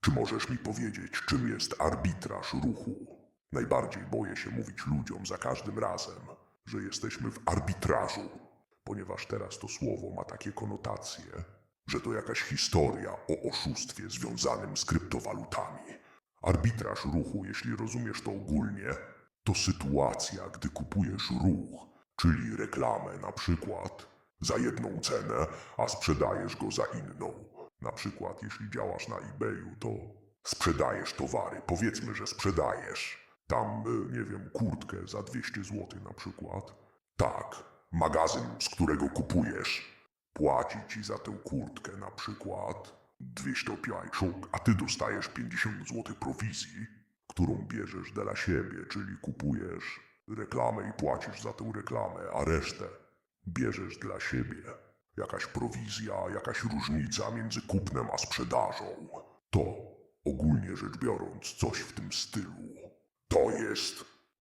Czy możesz mi powiedzieć, czym jest arbitraż ruchu? Najbardziej boję się mówić ludziom za każdym razem, że jesteśmy w arbitrażu, ponieważ teraz to słowo ma takie konotacje, że to jakaś historia o oszustwie związanym z kryptowalutami. Arbitraż ruchu, jeśli rozumiesz to ogólnie, to sytuacja, gdy kupujesz ruch, czyli reklamę na przykład za jedną cenę, a sprzedajesz go za inną. Na przykład, jeśli działasz na eBayu, to sprzedajesz towary. Powiedzmy, że sprzedajesz tam, y, nie wiem, kurtkę za 200 zł na przykład. Tak, magazyn, z którego kupujesz, płaci ci za tę kurtkę na przykład 250, a ty dostajesz 50 zł prowizji, którą bierzesz dla siebie, czyli kupujesz reklamę i płacisz za tę reklamę, a resztę bierzesz dla siebie. Jakaś prowizja, jakaś różnica między kupnem a sprzedażą. To, ogólnie rzecz biorąc, coś w tym stylu. To jest